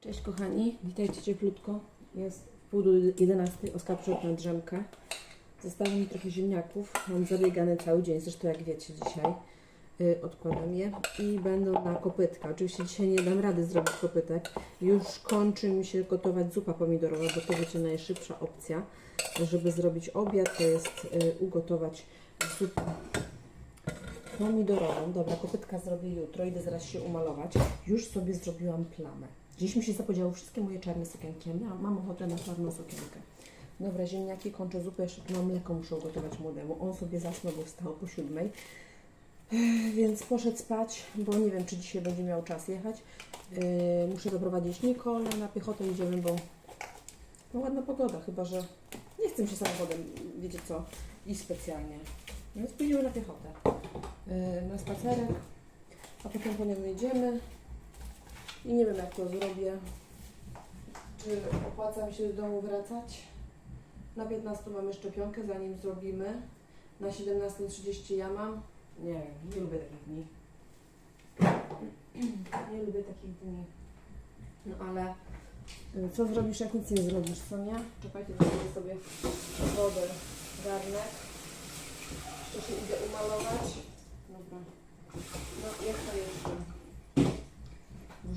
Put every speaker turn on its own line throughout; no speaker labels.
Cześć kochani, witajcie cieplutko. Jest pół do 11, Oskar na drzemkę. Zostało mi trochę ziemniaków, mam zabiegane cały dzień, zresztą jak wiecie dzisiaj. Y, odkładam je i będą na kopytka. Oczywiście dzisiaj nie dam rady zrobić kopytek. Już kończy mi się gotować zupa pomidorowa, bo to wiecie najszybsza opcja, żeby zrobić obiad, to jest y, ugotować zupę pomidorową. Dobra, kopytka zrobię jutro, idę zaraz się umalować. Już sobie zrobiłam plamę. Dziś mi się zapodziały wszystkie moje czarne sukienki. Ja mam ochotę na czarną sukienkę. Dobra, ziemniaki, kończę zupę, jeszcze mam mleko, muszę ugotować młodemu. On sobie zasnął, bo wstał po siódmej. Więc poszedł spać, bo nie wiem, czy dzisiaj będzie miał czas jechać. Yy, muszę doprowadzić Nikolę, na piechotę idziemy, bo no ładna pogoda, chyba że nie chcę się samochodem, wiecie co, iść specjalnie. Więc pójdziemy na piechotę. Yy, na spacerek, a potem po nią jedziemy. I nie wiem jak to zrobię. Czy opłaca mi się do domu wracać? Na 15 mamy szczepionkę, zanim zrobimy. Na 17.30 ja mam. Nie wiem, nie lubię takich dni. Nie lubię takich dni. No ale y, co zrobisz, jak nic nie zrobisz, co nie? Czekajcie, zrobię sobie wodę, garnek. Jeszcze się idę umalować. Dobra. No, jak to jeszcze?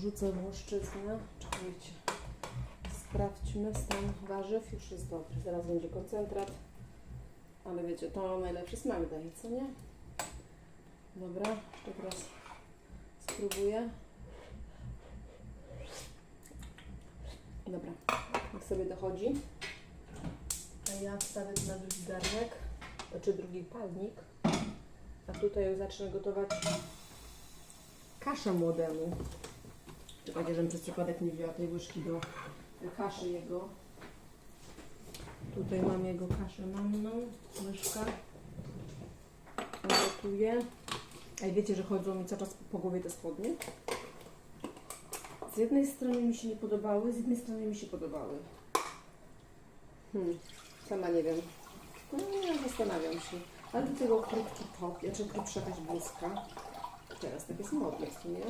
Wrzucę włoszczyznę. Czekajcie. Sprawdźmy stan warzyw. Już jest dobry. Zaraz będzie koncentrat. Ale wiecie, to najlepszy smak daje, co nie? Dobra, jeszcze teraz spróbuję. Dobra, niech sobie dochodzi. A ja wstawię na drugi garnek, znaczy drugi palnik. A tutaj już zacznę gotować kaszę młodemu. Czekajcie, żebym przez przypadek nie wzięła tej łyżki do kaszy jego. Tutaj mam jego kaszę manną, łyżka. Gotuję. Ej, wiecie, że chodzą mi cały czas po głowie te spodnie? Z jednej strony mi się nie podobały, z jednej strony mi się podobały. Hmm, sama nie wiem. No, nie, zastanawiam się. Ale do tego krótki top, znaczy krótsza jakaś bluzka. Teraz tak jest modne w sumie.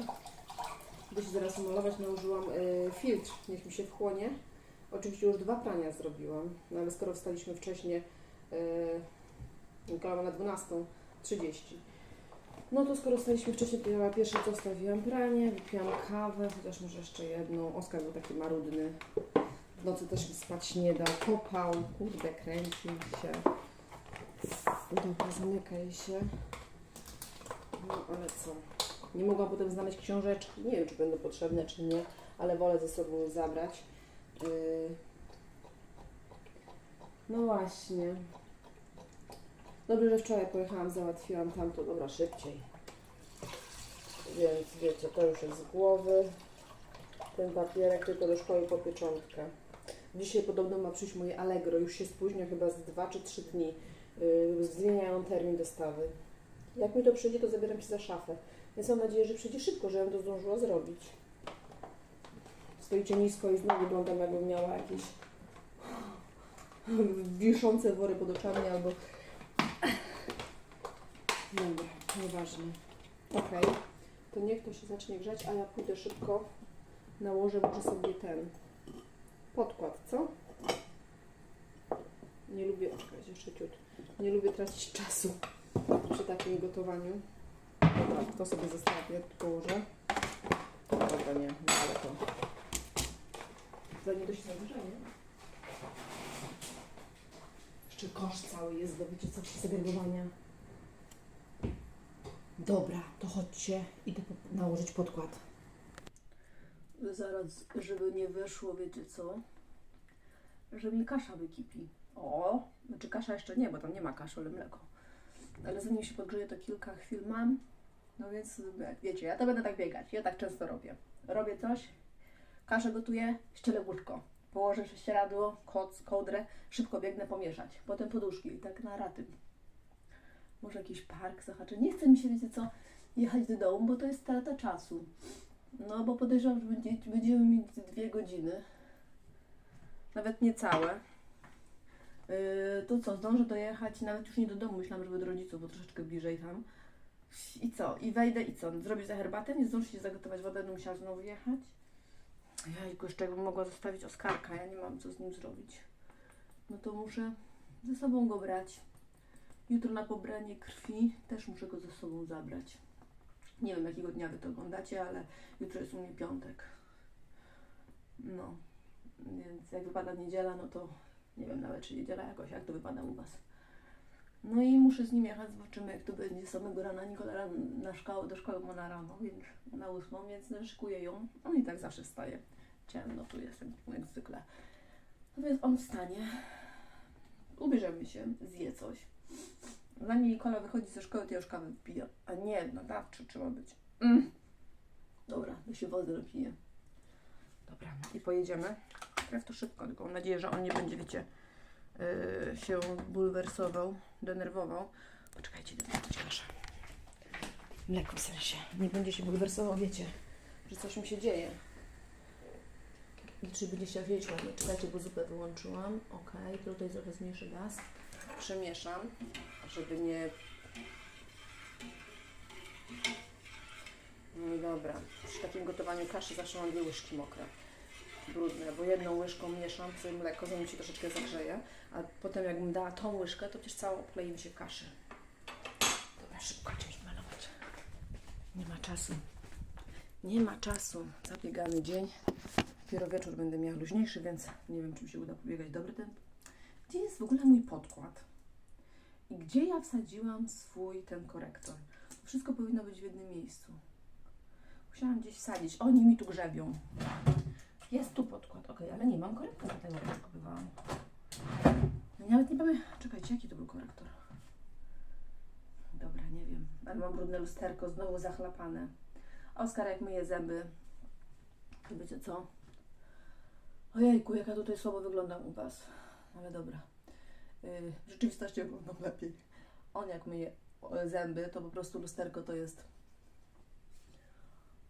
Gdy się zaraz malować, nałożyłam y, filtr, niech mi się wchłonie. Oczywiście już dwa prania zrobiłam, no ale skoro wstaliśmy wcześniej, y, ma na 12.30. No to skoro wstaliśmy wcześniej, to ja pierwsze co wstawiłam pranie, wypiłam kawę, chociaż może jeszcze jedną. Oskar był taki marudny. W nocy też mi spać nie dał, kopał, kurde, kręcił się. Dobra, zamykaj się. No ale co? Nie mogłam potem znaleźć książeczki. Nie wiem, czy będą potrzebne, czy nie, ale wolę ze sobą zabrać. Yy. No właśnie. Dobrze, że wczoraj pojechałam, załatwiłam tamto. Dobra, szybciej. Więc wiecie, to już jest z głowy. Ten papierek tylko do szkoły po pieczątkę. Dzisiaj podobno ma przyjść moje Allegro. Już się spóźnia chyba z 2 czy 3 dni. Yy, zmieniają termin dostawy. Jak mi to przyjdzie, to zabieram się za szafę. Więc mam nadzieję, że przyjdzie szybko, żebym to zdążyła zrobić. Stoicie nisko i znowu wyglądam, jakbym miała jakieś wiszące wory pod oczami albo... Dobra, nieważne. Okej, to niech to się zacznie grzać, a ja pójdę szybko, nałożę może sobie ten podkład, co? Nie lubię, czekajcie, jeszcze ciut. Nie lubię tracić czasu przy takim gotowaniu. Dobra, to sobie zostawię, położę. Dobra, nie, no ale to... Zanim to się zagrzeje. Jeszcze kosz cały jest do wiecie co, segregowania. Dobra, to chodźcie, idę po- nałożyć podkład.
Zaraz, żeby nie wyszło, wiecie co? Że mi kasza wykipi. O, znaczy kasza jeszcze nie, bo tam nie ma kaszy, ale mleko. Ale zanim się podgrzeje, to kilka chwil mam. No więc, wiecie, ja to będę tak biegać. Ja tak często robię. Robię coś, kaszę gotuję, ścielę łóżko. Położę prześcieradło, koc, kołdrę, szybko biegnę pomieszać. Potem poduszki i tak na raty. Może jakiś park zahaczę. Nie chce mi się, wiecie co, jechać do domu, bo to jest strata czasu. No, bo podejrzewam, że będzie, będziemy mieć dwie godziny. Nawet niecałe. Yy, to co, zdążę dojechać, nawet już nie do domu, myślałam, żeby do rodziców, bo troszeczkę bliżej tam. I co? I wejdę i co? Zrobić za herbatę? Nie zdążę się zagotować wodę, będę musiała znowu jechać.
Jajku, jeszcze jakbym mogła zostawić Oskarka, ja nie mam co z nim zrobić. No to muszę ze sobą go brać. Jutro na pobranie krwi też muszę go ze sobą zabrać. Nie wiem, jakiego dnia Wy to oglądacie, ale jutro jest u mnie piątek. No, więc jak wypada niedziela, no to nie wiem nawet, czy niedziela jakoś, jak to wypada u Was. No i muszę z nim jechać, zobaczymy jak to będzie samego rana. Nikola na szkołę, do szkoły ma na rano, więc na ósmą, więc no, szykuję ją. On i tak zawsze wstaje. Ciemno tu jestem, jak zwykle. No więc on wstanie, ubierzemy się, zje coś. Zanim Nikola wychodzi ze szkoły, to ja już kawę wypiję. A nie, no dawczy trzeba być. Mm. Dobra, ja się wodę napiję. Dobra, i pojedziemy. Krew to szybko, tylko mam nadzieję, że on nie będzie, wiecie, yy, się bulwersował, denerwował. Poczekajcie, zrobić kaszę. Mleko w sensie. Nie będzie się bulwersował, wiecie, że coś mi się dzieje. Czy będzie chciał wiedzieć ładnie. Czekajcie, bo zupę wyłączyłam. Ok, tutaj trochę zmniejszę gaz. Przemieszam, żeby nie... No i dobra. Przy takim gotowaniu kaszy zawsze mam dwie łyżki mokre. Brudne, bo jedną łyżką mieszam sobie mleko, zanim się troszeczkę zagrzeje, a potem jakbym dała tą łyżkę, to przecież całą klei mi się kaszy. Dobra, szybko czymś malować. Nie ma czasu. Nie ma czasu. Zabiegany dzień. Dopiero wieczór będę miała luźniejszy, więc nie wiem, czy mi się uda pobiegać dobry ten. Gdzie jest w ogóle mój podkład? I gdzie ja wsadziłam swój ten korektor? To wszystko powinno być w jednym miejscu. Musiałam gdzieś wsadzić. Oni mi tu grzebią. Jest tu podkład, ok, ale nie mam korektora tego kupowałam. Ja nawet nie pamiętam. Czekajcie, jaki to był korektor? Dobra, nie wiem. Ale mam brudne lusterko, znowu zachlapane. Oskar jak myje zęby, to wiecie co? Ojejku, jaka tutaj słabo wyglądam u Was. Ale dobra. Yy, w rzeczywistości wyglądam lepiej. On jak myje zęby, to po prostu lusterko to jest...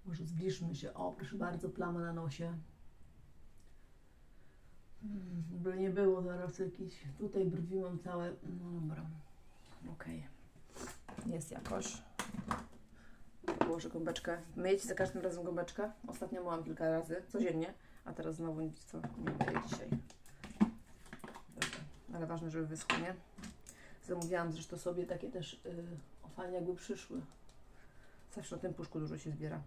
Może zbliżmy się. O, proszę bardzo, plama na nosie. By nie było zaraz jakiś... Tutaj brwi mam całe... No dobra. Okej. Jest jakoś. Położę gąbeczkę. Myjecie za każdym razem gąbeczkę? Ostatnio myłam kilka razy, codziennie, a teraz znowu nic co nie myję dzisiaj. Dobra. Ale ważne, żeby wyschło, nie? Zamówiłam zresztą sobie takie też yy, fajnie jakby przyszły. Zawsze na tym puszku dużo się zbiera.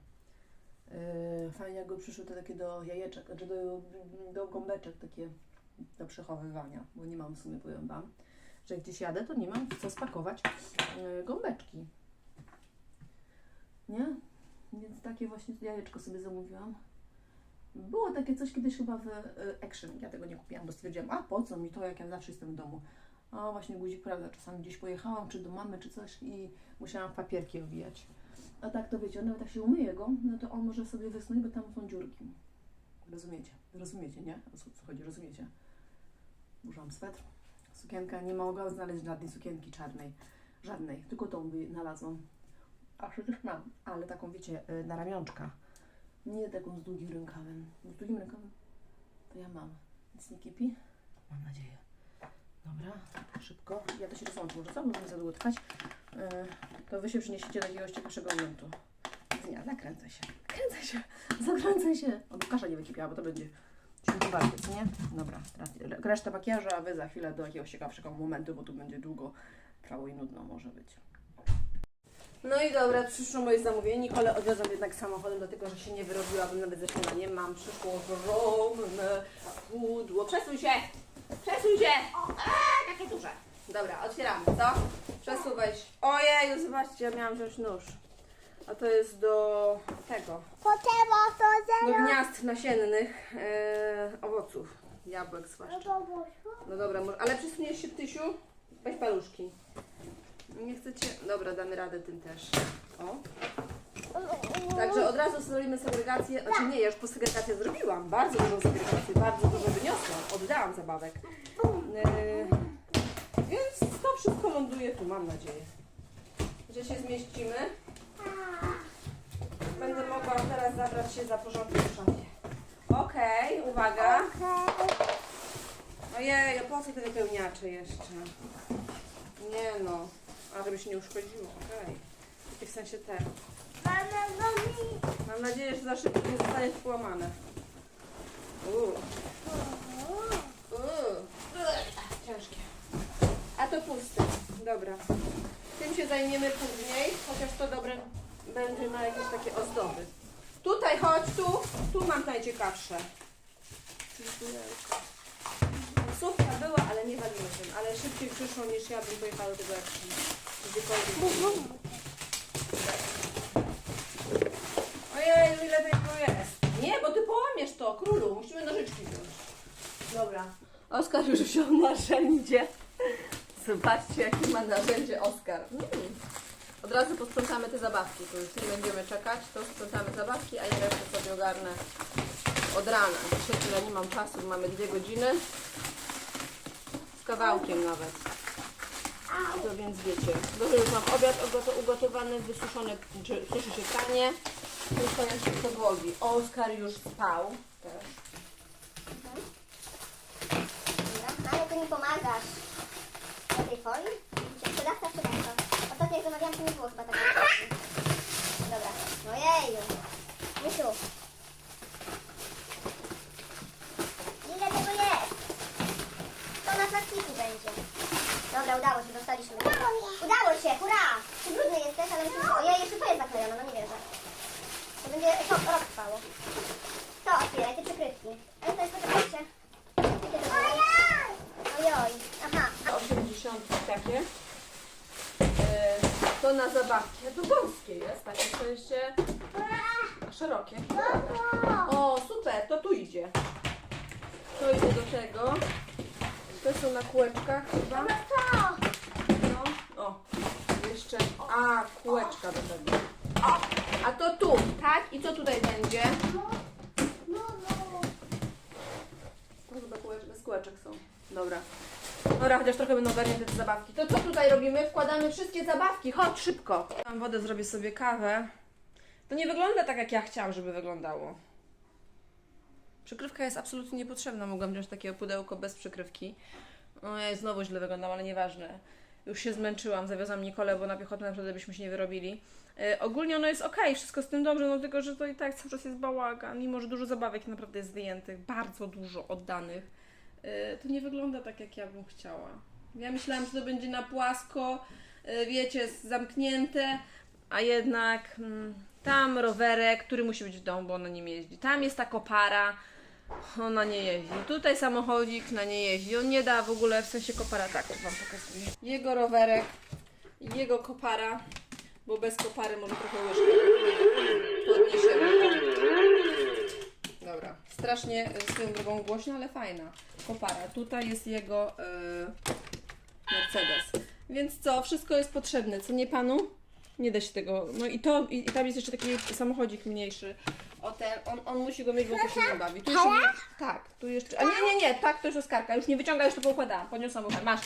Yy, fajnie jakby przyszły te takie do jajeczek, znaczy do, do gąbeczek takie do przechowywania, bo nie mam w sumie, powiem Wam, że gdzieś jadę, to nie mam co spakować yy, gąbeczki. Nie? Więc takie właśnie jajeczko sobie zamówiłam. Było takie coś kiedyś chyba w y, Action. Ja tego nie kupiłam, bo stwierdziłam, a po co mi to, jak ja zawsze jestem w domu. A właśnie guzik, prawda, czasami gdzieś pojechałam, czy do mamy, czy coś i musiałam papierki owijać. A tak to wiecie, nawet jak się umyje go, no to on może sobie wysnąć, bo tam są dziurki. Rozumiecie? Rozumiecie, nie? O co, co chodzi, rozumiecie? Użyłam swetr, sukienka, nie mogłam znaleźć żadnej sukienki czarnej. Żadnej, tylko tą wynalazłam. A przecież mam, ale taką wiecie, y, na ramionczka. Nie taką z długim rękawem. Z długim rękawem to ja mam. Nic nie kipi? Mam nadzieję. Dobra, szybko. Ja to się rozłączę, może co? Nie za długo trwać. Yy, to wy się przeniesiecie do jakiegoś ciekawszego momentu. Nie, zakręcę się. Zakręcę się. Zakręcę się. O, bo kasza nie wykipiała, bo to będzie świętowarte, co nie? Dobra, teraz reszta makijażu, a wy za chwilę do jakiegoś ciekawszego momentu, bo tu będzie długo trwało i nudno może być. No i dobra, przyszło moje zamówienie. Nikolę odwiozłam jednak samochodem, dlatego że się nie wyrobiłabym nawet ze. Mam przyszło ogromne pudło. Przesuń się! Przesuń się! Eee, takie duże. Dobra, otwieramy, co? Przesuwaj się. Ojeju, zobaczcie, ja miałam wziąć nóż. A to jest do tego,
Potem to
do gniazd nasiennych e, owoców. Jabłek zwłaszcza.
zero.
No dobra, może, ale przesuniesz się, Ptysiu? Weź paluszki. Nie chcecie? Dobra, damy radę tym też. O. Także od razu zrobimy segregację. Znaczy nie, ja już po segregację zrobiłam. Bardzo dużą segregację, bardzo dużo wyniosłam. Oddałam zabawek. Yy, więc to wszystko ląduje tu, mam nadzieję, że się zmieścimy. Będę mogła teraz zabrać się za porządek w szafie. Okej, uwaga. No Ojej, po co te wypełniacze jeszcze? Nie no, a żeby się nie uszkodziło, okej. Okay. W sensie te. Mam nadzieję, że za szybko nie zostanie połamane. Uuu. Uuu. Ciężkie zdejmiemy później, chociaż to dobre będzie na jakieś takie ozdoby. Tutaj chodź, tu, tu mam najciekawsze. Sówka była, ale nie walimy tym, ale szybciej przyszło niż ja bym pojechała do tego jak gdziekolwiek. Ojej, ile tego jest? Nie, bo ty połamiesz to, królu, musimy nożyczki wziąć. Dobra. Oskar już wziął narzędzie. Zobaczcie, jakie ma narzędzie Oskar. Mm. Od razu posprzątamy te zabawki, tu już nie będziemy czekać, to sprzątamy zabawki, a ja resztę sobie ogarnę od rana. Dzisiaj tyle nie mam czasu, mamy dwie godziny. Z kawałkiem nawet. To więc wiecie. Dobrze, już mam obiad ugoto- ugotowany, wysuszony, czy suszy się pranie. To jeszcze podłogi. Oskar już spał też.
Ale ty mi pomagasz. Tej folii? Sprzedawca, sprzedawca. Ostatnio jak zamawiałam, to nie było chyba tak. Dobra. Ojeju. Misiu. Ile tego jest? To na plastiku będzie. Dobra, udało się, dostaliśmy. Udało się, hurra! Ty brudny jesteś, ale myślę, ojej, jeszcze to jest zaklejone, no nie wierzę. To będzie rok, rok trwało. To otwieraj, te przykrywki. Ale to jest, poczekajcie. Jakie to będzie? Ojoj, aha.
80 takie. E, To na zabawki. To wąskie jest, takie w sensie szerokie. O, super, to tu idzie. To idzie do tego. To są na kółeczkach chyba. No, o, jeszcze, a, kółeczka do tego. A to tu, tak? I co tutaj będzie? To chyba kółeczek, bez kółeczek są. Dobra. Dobra, chociaż trochę będą ogarnięte te zabawki. To co tutaj robimy? Wkładamy wszystkie zabawki. Chodź, szybko. Mam wodę, zrobię sobie kawę. To nie wygląda tak, jak ja chciałam, żeby wyglądało. Przykrywka jest absolutnie niepotrzebna. Mogłam wziąć takie pudełko bez przykrywki. Ojej, znowu źle wyglądam, ale nieważne. Już się zmęczyłam, zawiozłam Nikolę, bo na piechotę naprawdę byśmy się nie wyrobili. E, ogólnie ono jest ok, wszystko z tym dobrze, no tylko, że to i tak cały czas jest bałagan, mimo że dużo zabawek naprawdę jest wyjętych, bardzo dużo oddanych. E, to nie wygląda tak, jak ja bym chciała. Ja myślałam, że to będzie na płasko, e, wiecie, zamknięte, a jednak mm, tam rowerek, który musi być w domu, bo ona nim jeździ. Tam jest ta kopara, ona nie jeździ. Tutaj samochodzik na nie jeździ. On nie da w ogóle, w sensie kopara, tak wam pokazuję. Jego rowerek, jego kopara, bo bez kopary może trochę łyżkę podniesiemy. Dobra, strasznie z tą drogą głośno, ale fajna. Kopara. Tutaj jest jego yy, Mercedes. Więc co, wszystko jest potrzebne, co nie panu? Nie da się tego. No i to, i, i tam jest jeszcze taki samochodzik mniejszy. O ten, on, on musi go mieć, bo to się nie bawi. Tu jeszcze tak, tu jeszcze. A nie, nie, nie, tak, to jest Oskarka. Już nie wyciągaj, już to poukładałam. Podniosłam ucha. Masz.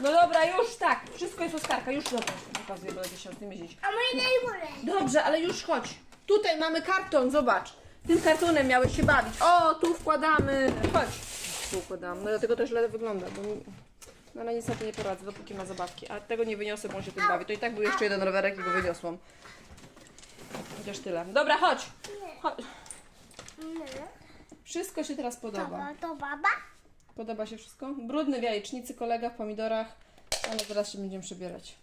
No dobra, już tak, wszystko jest Oskarka, już dobra. Pokazuję, bo będzie się tym jeździć.
A moje najgórę.
Dobrze, ale już chodź. Tutaj mamy karton, zobacz. Tym kartonem miałeś się bawić. O, tu wkładamy. Chodź. Tu wkładamy. No dlatego to źle wygląda, bo mi- no ale niestety nie poradzę, dopóki ma zabawki. A tego nie wyniosę, bo on się tym bawi. To i tak był jeszcze jeden rowerek i go wyniosłam. Chociaż tyle. Dobra, chodź. chodź. Wszystko się teraz podoba.
To baba?
Podoba się wszystko? Brudny w jajecznicy, kolega w pomidorach, ale zaraz się będziemy przebierać.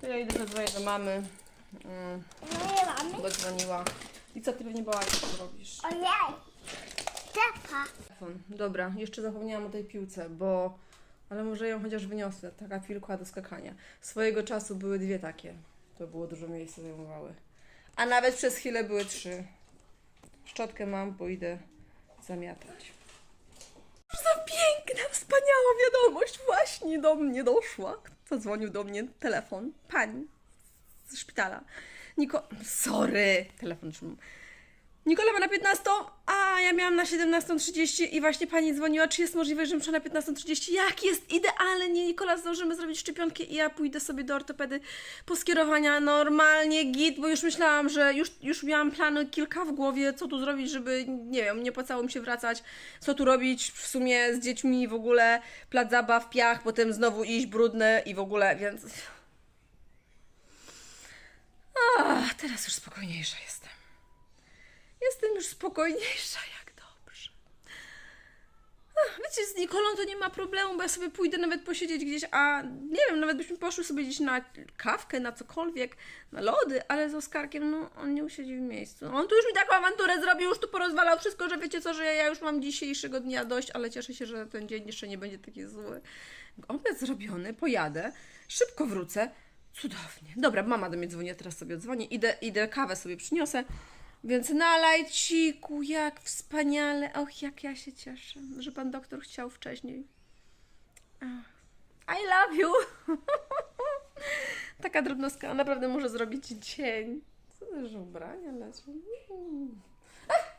To ja idę zadzwonię do mamy. Mm,
Nie mamy.
bo dzwoniła. I co ty pewnie bałaś, co robisz?
Ojej. Cepa.
Telefon. Dobra, jeszcze zapomniałam o tej piłce, bo... Ale może ją chociaż wyniosę. Taka piłka do skakania. Swojego czasu były dwie takie. To było dużo miejsca zajmowały. A nawet przez chwilę były trzy. Szczotkę mam, pójdę zamiatać. Za piękna, wspaniała wiadomość właśnie do mnie doszła. Zadzwonił do mnie telefon. Pani ze szpitala. Niko... Sorry. Telefon szum. Nikola ma na 15, a ja miałam na 17.30 i właśnie pani dzwoniła, czy jest możliwe, że muszę na 15.30. Jak jest idealnie, Nikola, zdążymy zrobić szczepionkę i ja pójdę sobie do ortopedy po skierowania normalnie, git, bo już myślałam, że już, już miałam plany kilka w głowie, co tu zrobić, żeby, nie wiem, nie opłacało mi się wracać, co tu robić w sumie z dziećmi w ogóle, plac zabaw, piach, potem znowu iść brudne i w ogóle, więc... Ach, teraz już spokojniejsza jestem. Jestem już spokojniejsza, jak dobrze. Ach, wiecie z Nikolą to nie ma problemu, bo ja sobie pójdę nawet posiedzieć gdzieś, a nie wiem, nawet byśmy poszły sobie gdzieś na kawkę, na cokolwiek, na lody, ale z Oskarkiem, no on nie usiedzi w miejscu. On tu już mi taką awanturę zrobił, już tu porozwalał wszystko, że wiecie co, że ja już mam dzisiejszego dnia dość, ale cieszę się, że ten dzień jeszcze nie będzie taki zły. Obiad zrobiony, pojadę, szybko wrócę. Cudownie. Dobra, mama do mnie dzwoni, ja teraz sobie dzwonię. Idę, idę kawę sobie przyniosę. Więc na lajciku, jak wspaniale. Och, jak ja się cieszę, że pan doktor chciał wcześniej. I love you. Taka drobnostka naprawdę może zrobić dzień. Co to że ubrania ach,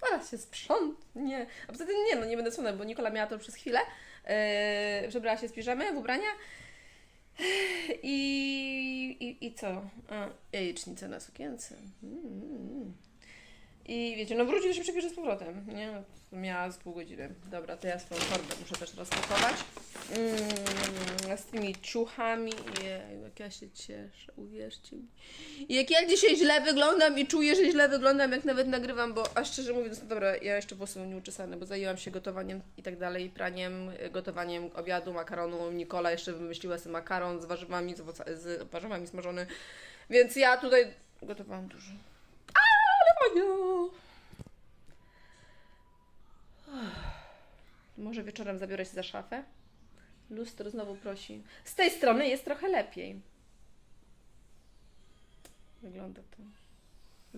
Zaraz się sprzątnie. A poza tym nie, no nie będę słona, bo Nikola miała to przez chwilę. Yy, przebrała się z piżamy w ubrania. I, i, i co? A, jajecznicę na sukience. Mm. I wiecie, no wróci, to się przebierze z powrotem, nie? Miała z pół godziny. Dobra, to ja swoją torbę muszę też rozpakować. Mm, z tymi ciuchami. Jeju, jak ja się cieszę, uwierzcie mi. I jak ja dzisiaj źle wyglądam i czuję, że źle wyglądam, jak nawet nagrywam, bo a szczerze mówiąc, no dobra, ja jeszcze włosy mam nieuczesane, bo zajęłam się gotowaniem i tak dalej, praniem, gotowaniem obiadu, makaronu. Nikola jeszcze wymyśliła sobie makaron z warzywami, z, z warzywami smażony. Więc ja tutaj gotowałam dużo. Może wieczorem zabiorę się za szafę? Lustro znowu prosi. Z tej strony jest trochę lepiej. Wygląda to.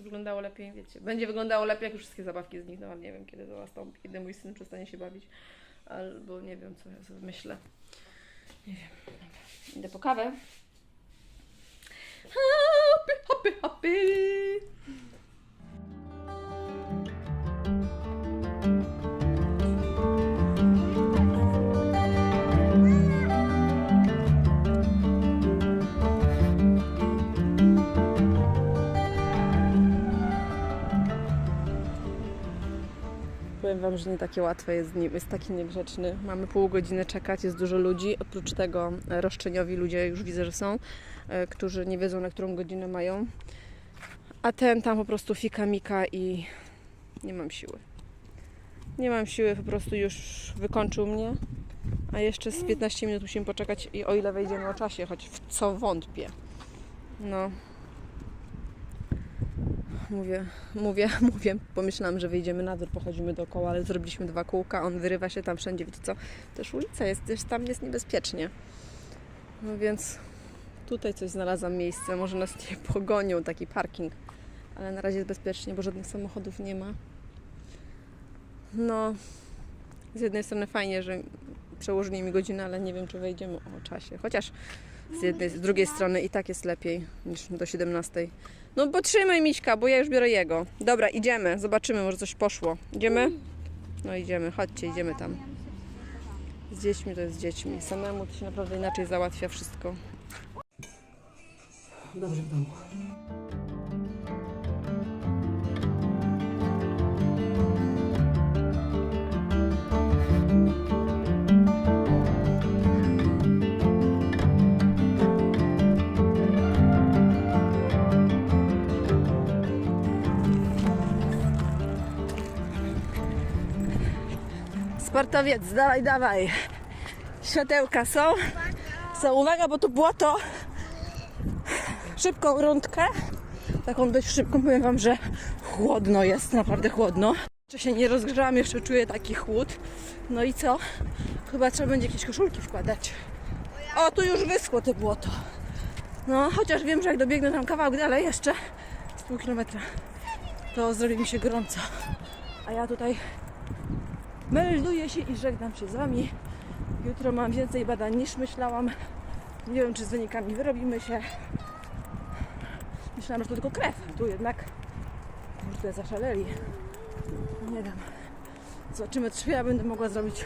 Wyglądało lepiej, wiecie. Będzie wyglądało lepiej, jak już wszystkie zabawki znikną. Nie wiem, kiedy to nastąpi, kiedy mój syn przestanie się bawić. Albo nie wiem, co ja sobie myślę. Nie wiem. Idę po kawę. Happy, happy, happy. Powiem Wam, że nie takie łatwe jest z nim, jest taki niegrzeczny. Mamy pół godziny czekać, jest dużo ludzi. Oprócz tego e, roszczeniowi ludzie już widzę, że są, e, którzy nie wiedzą na którą godzinę mają. A ten tam po prostu fika mika i nie mam siły. Nie mam siły, po prostu już wykończył mnie. A jeszcze z 15 minut musimy poczekać i o ile wejdziemy o czasie, choć w co wątpię. No. Mówię, mówię, mówię, pomyślałam, że wyjdziemy na dwór, pochodzimy dookoła, ale zrobiliśmy dwa kółka, on wyrywa się tam wszędzie, wiecie co, też ulica jest, też tam jest niebezpiecznie. No więc tutaj coś znalazłam miejsce, może nas nie pogonią, taki parking, ale na razie jest bezpiecznie, bo żadnych samochodów nie ma. No, z jednej strony fajnie, że przełożyli mi godzinę, ale nie wiem, czy wejdziemy o czasie, chociaż z jednej, z drugiej strony i tak jest lepiej niż do 17. No potrzymaj Miśka, bo ja już biorę jego. Dobra, idziemy, zobaczymy, może coś poszło. Idziemy? No idziemy, chodźcie, idziemy tam. Z dziećmi to jest z dziećmi. Samemu to się naprawdę inaczej załatwia wszystko. Dobrze w domu. Sportowiec, dawaj, dawaj. Światełka są. Są, uwaga, bo tu błoto. Szybką rundkę. Taką dość szybką, powiem Wam, że chłodno jest, naprawdę chłodno. Jeszcze się nie rozgrzałam, jeszcze czuję taki chłód. No i co? Chyba trzeba będzie jakieś koszulki wkładać. O, tu już wyschło to błoto. No, chociaż wiem, że jak dobiegnę tam kawałek dalej jeszcze, z pół kilometra, to zrobi mi się gorąco. A ja tutaj melduję się i żegnam się z Wami. Jutro mam więcej badań niż myślałam. Nie wiem, czy z wynikami wyrobimy się. Myślałam, że to tylko krew. Tu jednak kurde zaszaleli. Nie wiem. Zobaczymy, czy ja będę mogła zrobić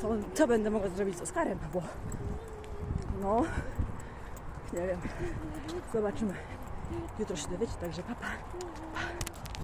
co, co będę mogła zrobić z Oskarem, bo no nie wiem. Zobaczymy. Jutro się dowiecie, także papa. Pa.